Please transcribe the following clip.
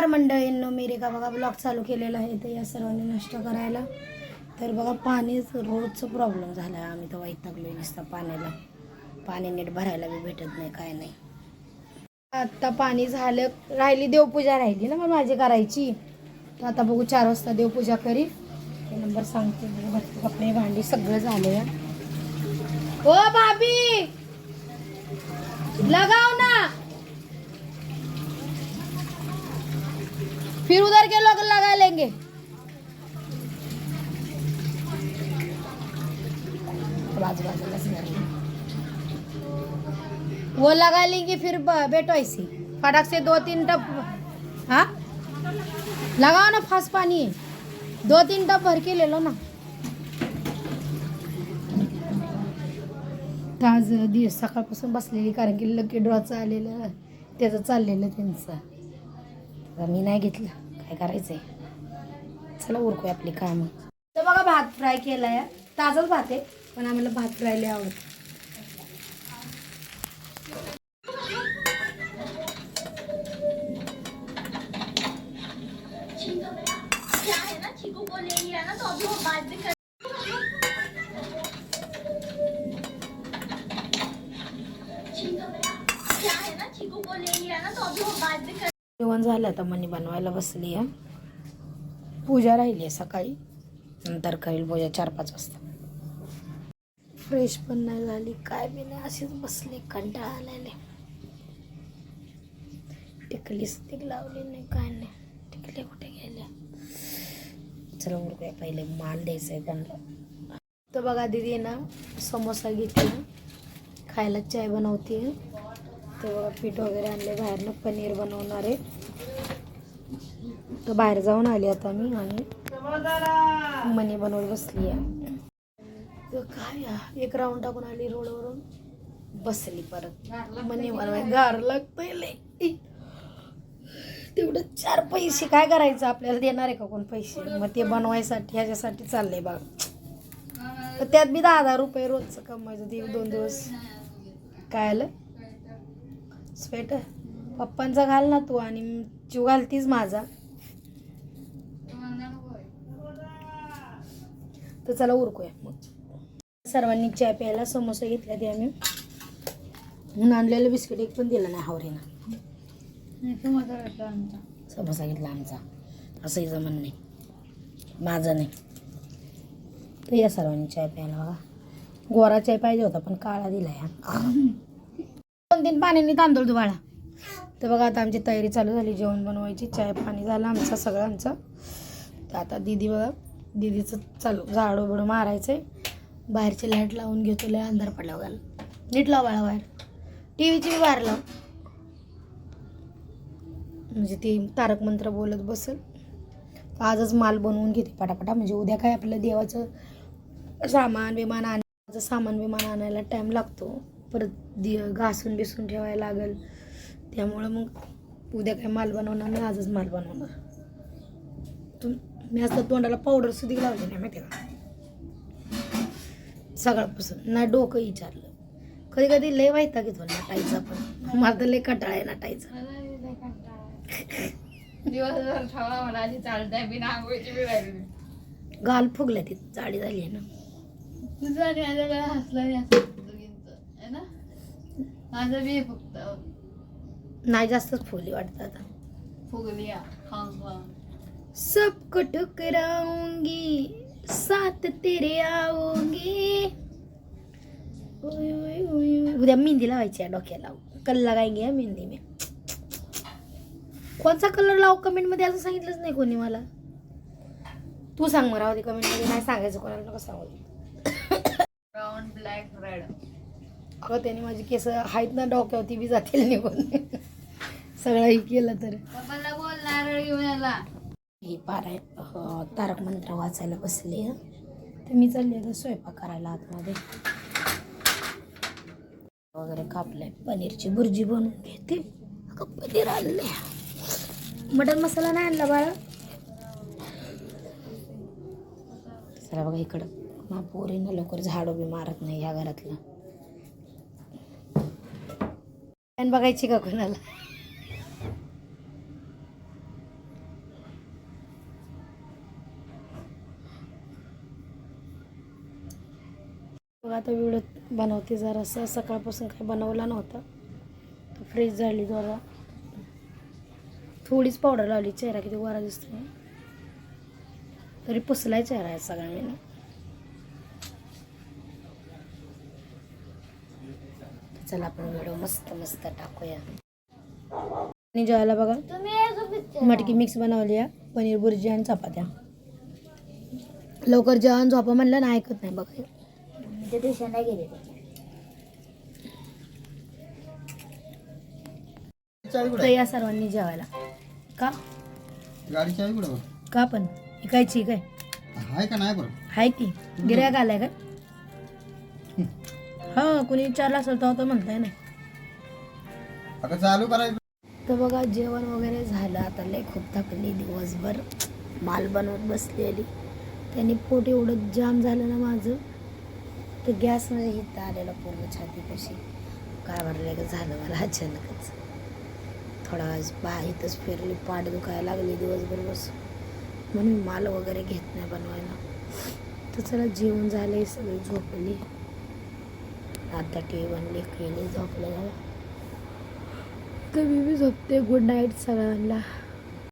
नमस्कार मंडळींनो मेरे बघा ब्लॉग चालू केलेला आहे तर या सर्वांनी नष्ट करायला. तर बघा पाणीच रोजचं प्रॉब्लेम झाला आहे आम्ही तर वैतागलो नसतं पाण्याला. पाणी नीट भरायला बी भेटत नाही काय नाही. आत्ता पाणी झालं राहिली देवपूजा राहिली ना मग माझी करायची. तर आता बघू चार वाजता देवपूजा करी ते नंबर सांगते भरपूर कपडे भांडी सगळं झालं या ओ भाभी! लगाव ना फिर उधर के लोग लगा लेंगे वो लगा लेंगे फिर बैठो ऐसे। फटक से दो तीन टप हाँ? लगाओ ना फास्ट पानी। दो तीन टप भर के ले लो ना। आज दिवस सकाळपासून बसलेली कारण की लकी ड्रॉचं आलेलं त्याचं चाललेलं त्यांचं. मी नाही घेतलं. काय करायचंय? चला उरकूया आपली कामं. तर बघा भात फ्राय केलाय. ताजाच भात आहे पण आम्हाला भात फ्राय लय आवडत. जेवण झालं आता मनी बनवायला बसली आहे पूजा राहिली आहे सकाळी. नंतर करेल पूजा चार पाच वाजता. फ्रेश पण नाही झाली काय बी नाही अशीच बसली कंटाळा आलेले टिकली स्टिक लावली नाही काय नाही. टिकले कुठे गेल्या? चला उरकूया पहिले माल द्यायचा आहे त्यांना. तर बघा दिदी ना समोसा घेते. खायला चाय बनवते. तर बघा पीठ वगैरे आणले बाहेरनं पनीर बनवणार आहे. तर बाहेर जाऊन आली आता मी आणि मनी बनवत बसली आहे. तर काय एक राऊंड टाकून आली रोडवरून. बसली परत. मनी बनवाय गार लागतंय लय. तेवढं चार पैसे काय करायचं? आपल्याला देणार आहे का कोण पैसे? मग ते बनवायसाठी ह्याच्यासाठी चाललंय बघा. तर त्यात मी दहा हजार रुपये रोजचं कमवायचं ते दोन दिवस. काय आलं? स्वेटर पप्पांचा घाल ना तू आणि जीव घालतीस माझा. तर चला उरकूया. मग सर्वांनी चाय प्यायला समोसा घेतला ते आम्ही. म्हणून आणलेलं बिस्किट एक पण दिलं नाही हावरीनं. समोसा घेतला आमचा. असंही जमन नाही. माझं नाही. तर या सर्वांनी चाय प्यायला बघा. गोरा चाय पाहिजे होता पण काळा दिला या दोन तीन पाण्याने तांदूळ धुवाळा तर बघा आता आमची तयारी चालू झाली. जेवण बनवायची चाय पाणी झालं आमचं सगळं आमचं. तर आता दीदी बघा दीदीचं चालू झाडू बिडू मारायचं आहे बाहेरची लाइट लावून घेतो लय अंधार पडला बघायला. नीट लाव बाळा बाहेर. टी व्हीची बाहेर लाव. म्हणजे ती तारक मंत्र बोलत बसेल. आजच माल बनवून घेते पटापटा. म्हणजे उद्या काय आपलं देवाचं सामान विमान आणायचं सामान विमान आणायला टाईम लागतो. परत दि घासून बिसून ठेवायला लागेल. त्यामुळं मग उद्या काय माल बनवणार नाही आजच माल बनवणार. तुम मी असं तोंडाला पावडर सुद्धा लावली नाही माहिती का? सगळ्यापासून. ना डोकं विचारलं. कधी कधी लय वाईटा घेतो नटायचा पण. मला तर लय कंटाळा आहे. नटायचा गाल फुगल्या ती जाडी झाली आहे ना. माझं हसलं नाही असं दोघींचं, है ना? माझं बी फक्त नाही जास्तच फुगली वाटतं आता. खाऊन. सबको ठुकराऊंगी साथ तेरे आओगे. उद्या मेहंदी लावायची आहे डोक्याला. कलर लगाएंगे हा मेहंदी में. कोणचा कलर लाव कमेंटमध्ये असं सांगितलंच नाही कोणी मला. तू सांग मग राहू दे कमेंटमध्ये नाही सांगायचं कोणाला नका सांगू. ब्राऊन ब्लॅक रेड अगं त्याने माझी केस आहेत ना डोक्यावरती बी जातील निघून. सगळं हे केलं तर. पप्पाला बोल नारळ घेऊन याला हे पाराय तारक मंत्र वाचायला बसली. तर मी चालले आता स्वयंपाक करायला आतमध्ये. वगैरे कापलंय. पनीरची भुर्जी बनवून घेते. पनीर आणले मटन मसाला नाही आणला बाळा. चला बघा इकडं. मा पोरीनं लवकर झाडू बी मारत नाही या घरातलं. बघायची का कोणाला? बघा आता व्हिडिओ बनवते जरासं सकाळपासून काही बनवला नव्हता. तर फ्रेश झाली जरा. थोडीच पावडर लावली. चेहरा किती गोरा दिसतोय. तरी पुसलाय चेहरा आहे सगळ्यांनी. तर चला आपण व्हिडिओ मस्त मस्त टाकूया. आणि जेवायला बघा मटकी मिक्स बनवली आहे पनीर बुर्जी आणि चपात्या. लवकर जेवण झोपा म्हणलं ना ऐकत नाही बघा. ते ट्युशनला गेले तर या सर्वांनी जेवायला. का? गाडी चावी कुठे का पण? इकायची काय? आहे का नाही बरं? आहे की. गिऱ्हाईक आलाय काय हा. कुणी विचारलं असेल तर म्हणताय ना. आता चालू करायचं तर बघा जेवण वगैरे झालं. आता लय खूप थकली दिवसभर. माल बनवत बसलेली. त्यांनी पोट एवढं जाम झालं ना माझं. तर म्हणजे हिथं आलेला पूर्ण छाती कशी. काय भरलं का झालं मला अचानकच. थोडा बा इथंच फिरली पाठ दुखायला लागली दिवसभर बस. म्हणून माल वगैरे घेत नाही बनवायला. तर चला जेवण झाले सगळी झोपली. आता टी व्ही बनली केली झोपलं झालं. तर मी बी झोपते. गुड नाईट सगळ्यांना.